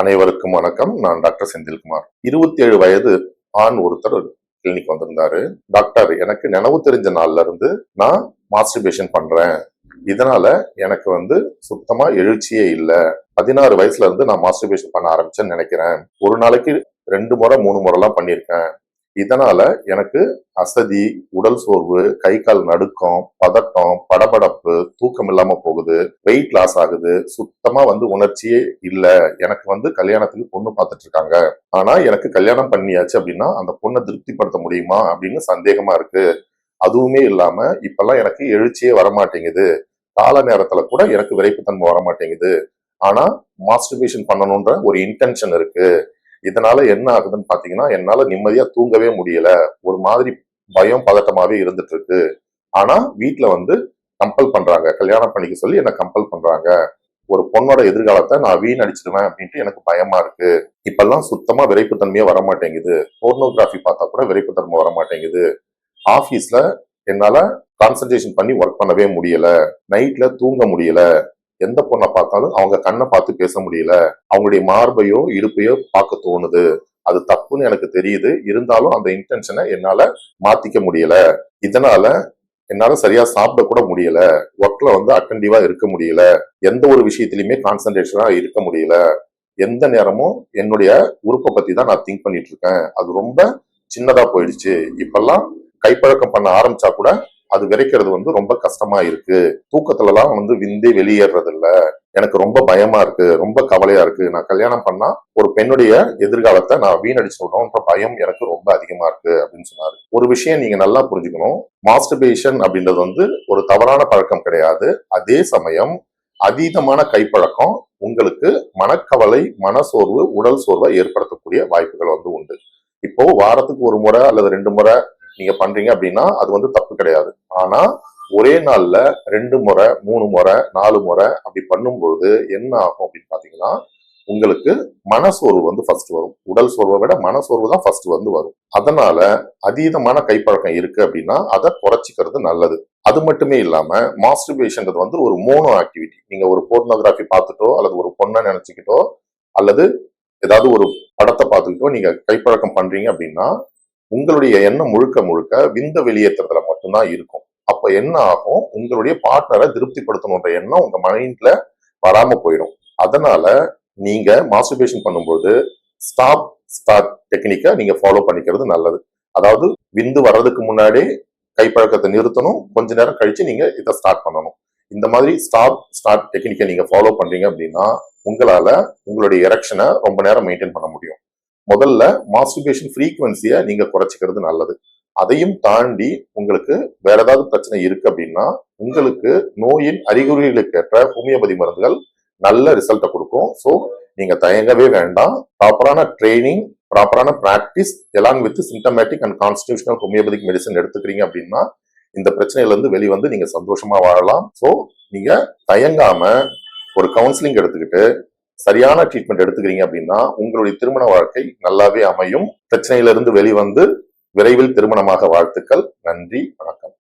அனைவருக்கும் வணக்கம். நான் டாக்டர் செந்தில்குமார். இருபத்தி ஏழு வயது ஆண் ஒருத்தர் கிளினிக் வந்திருந்தாரு. டாக்டர் எனக்கு நினைவு தெரிஞ்ச நாள்ல இருந்து நான் மாஸ்டர்பேஷன் பண்றேன். இதனால எனக்கு வந்து சுத்தமா எழுச்சியே இல்லை. பதினாறு வயசுல இருந்து நான் மாஸ்டர்பேஷன் பண்ண ஆரம்பிச்சேன்னு நினைக்கிறேன். ஒரு நாளைக்கு ரெண்டு முறை மூணு முறைலாம் பண்ணியிருக்கேன். இதனால எனக்கு அசதி உடல் சோர்வு கை கால் நடுக்கம் பதட்டம் படபடப்பு தூக்கம் இல்லாம போகுது வெயிட் லாஸ் ஆகுது சுத்தமா வந்து உணர்ச்சியே இல்ல. எனக்கு வந்து கல்யாணத்துக்கு பொண்ணு பார்த்துட்டு இருக்காங்க. ஆனா எனக்கு கல்யாணம் பண்ணியாச்சு அப்படின்னா அந்த பொண்ணை திருப்திப்படுத்த முடியுமா அப்படின்னு சந்தேகமா இருக்கு. அதுவுமே இல்லாம இப்பெல்லாம் எனக்கு எழுச்சியே வரமாட்டேங்குது. கால நேரத்துல கூட எனக்கு விரைப்புத்தன்மை வரமாட்டேங்குது. ஆனா மாஸ்டர்பேஷன் பண்ணணுன்ற ஒரு இன்டென்ஷன் இருக்கு. இதனால என்ன ஆகுதுன்னு பாத்தீங்கன்னா என்னால நிம்மதியா தூங்கவே முடியல. ஒரு மாதிரி பயம் பதட்டமாவே இருந்துட்டு இருக்கு ஆனா வீட்டுல வந்து கம்பல் பண்றாங்க. கல்யாணம் பண்ணிக்க சொல்லி என்ன கம்பல் பண்றாங்க. ஒரு பொண்ணோட எதிர்காலத்தை நான் வீணடிச்சிடுவேன் அப்படின்ட்டு எனக்கு பயமா இருக்கு. இப்பெல்லாம் சுத்தமா விரைப்புத்தன்மையே வர மாட்டேங்குது போர்னோகிராஃபி பார்த்தா கூட விரைப்புத்தன்மை வர மாட்டேங்குது ஆபீஸ்ல என்னால கான்சன்ட்ரேஷன் பண்ணி ஒர்க் பண்ணவே முடியல. நைட்ல தூங்க முடியல. எந்த பொண்ணை பார்த்தாலும் அவங்க கண்ணை பார்த்து பேச முடியல. அவங்களுடைய மார்பையோ இடுப்பையோ பார்க்க தோணுது. அது தப்புன்னு எனக்கு தெரியுது. இருந்தாலும் அந்த இன்டென்ஷனை என்னால மாத்திக்க முடியல. இதனால என்னால சரியா சாப்பிட கூட முடியல. ஒர்க்ல வந்து அட்டன்டிவா இருக்க முடியல. எந்த ஒரு விஷயத்திலயுமே கான்சன்ட்ரேஷனா இருக்க முடியல. எந்த நேரமும் என்னுடைய உறுப்பை பத்தி தான் நான் திங்க் பண்ணிட்டு இருக்கேன். அது ரொம்ப சின்னதா போயிடுச்சு. இப்பெல்லாம் கைப்பழக்கம் பண்ண ஆரம்பிச்சா கூட அது விரைக்கிறது வந்து ரொம்ப கஷ்டமா இருக்கு. தூக்கத்துலலாம் வந்து விந்தே வெளியேறது இல்ல எனக்கு ரொம்ப பயமா இருக்கு ரொம்ப கவலையா இருக்கு. நான் கல்யாணம் பண்ணா ஒரு பெண்ணுடைய எதிர்காலத்தை நான் வீணடிச்சிடணும்ன்ற பயம் எனக்கு ரொம்ப அதிகமா இருக்கு அப்படின்னு சொன்னாரு. ஒரு விஷயம் நீங்க நல்லா புரிஞ்சுக்கணும். மாஸ்டர்பேஷன் அப்படின்றது வந்து ஒரு தவறான பழக்கம் கிடையாது. அதே சமயம் அதீதமான கைப்பழக்கம் உங்களுக்கு மனக்கவலை மனசோர்வு உடல் சோர்வை ஏற்படுத்தக்கூடிய வாய்ப்புகள் வந்து உண்டு. இப்போ வாரத்துக்கு ஒரு முறை அல்லது ரெண்டு முறை நீங்க பண்றீங்க அப்படின்னா அது வந்து தப்பு கிடையாது. ஆனா ஒரே நாள்ல ரெண்டு முறை மூணு முறை நாலு முறை அப்படி பண்ணும்பொழுது என்ன ஆகும் அப்படின்னு பாத்தீங்கன்னா உங்களுக்கு மனசோர்வு வந்து ஃபர்ஸ்ட் வரும். உடல் சோர்வை விட மனசோர்வு தான் ஃபர்ஸ்ட் வந்து வரும். அதனால அதீதமான கைப்பழக்கம் இருக்கு அப்படின்னா அதை குறைச்சிக்கிறது நல்லது. அது மட்டுமே இல்லாம மாஸ்டர்பேஷன்றது வந்து ஒரு மோனோ ஆக்டிவிட்டி நீங்க ஒரு போர்னோகிராஃபி பார்த்துட்டோ அல்லது ஒரு பொண்ணை நினைச்சுக்கிட்டோ அல்லது ஏதாவது ஒரு படத்தை பார்த்துக்கிட்டோ நீங்க கைப்பழக்கம் பண்றீங்க அப்படின்னா உங்களுடைய எண்ணம் முழுக்க முழுக்க விந்த வெளியேற்றுறதுல மட்டும்தான் இருக்கும். அப்ப என்ன ஆகும்? உங்களுடைய பார்ட்னரை திருப்திப்படுத்தணுன்ற எண்ணம் உங்க மைண்ட்ல வராம போயிடும். அதனால நீங்க மாஸ்டர்பேஷன் பண்ணும்போது ஸ்டாப் ஸ்டார்ட் டெக்னிக்கை நீங்க ஃபாலோ பண்ணிக்கிறது நல்லது. அதாவது விந்து வர்றதுக்கு முன்னாடி கைப்பழக்கத்தை நிறுத்தணும். கொஞ்ச நேரம் கழிச்சு நீங்க இதை ஸ்டார்ட் பண்ணணும். இந்த மாதிரி ஸ்டாப் ஸ்டார்ட் டெக்னிக்கை நீங்க ஃபாலோ பண்றீங்க அப்படின்னா உங்களால உங்களுடைய எரெக்ஷனை ரொம்ப நேரம் மெயின்டைன் பண்ண முடியும். முதல்ல மாஸ்டிபேஷன் ஃப்ரீக்குவன்சியை நீங்க குறைச்சிக்கிறது நல்லது. அதையும் தாண்டி உங்களுக்கு வேற ஏதாவது பிரச்சனை இருக்கு அப்படின்னா உங்களுக்கு நோயின் அறிகுறிகளுக்கு ஏற்ற ஹோமியோபதி மருந்துகள் நல்ல ரிசல்ட்டை கொடுக்கும். ஸோ நீங்க தயங்கவே வேண்டாம். ப்ராப்பரான ட்ரைனிங் ப்ராப்பரான practice along with symptomatic and constitutional homeopathic medicine எடுத்துக்கிறீங்க அப்படின்னா இந்த பிரச்சனையிலேருந்து வெளிவந்து நீங்க சந்தோஷமா வாழலாம். ஸோ நீங்க தயங்காம ஒரு கவுன்சிலிங் எடுத்துக்கிட்டு சரியான ட்ரீட்மெண்ட் எடுத்துக்கிறீங்க அப்படின்னா உங்களுடைய திருமண வாழ்க்கை நல்லாவே அமையும். பிரச்சனையிலிருந்து வெளிவந்து விரைவில் திருமணமாக வாழ்த்துக்கள். நன்றி. வணக்கம்.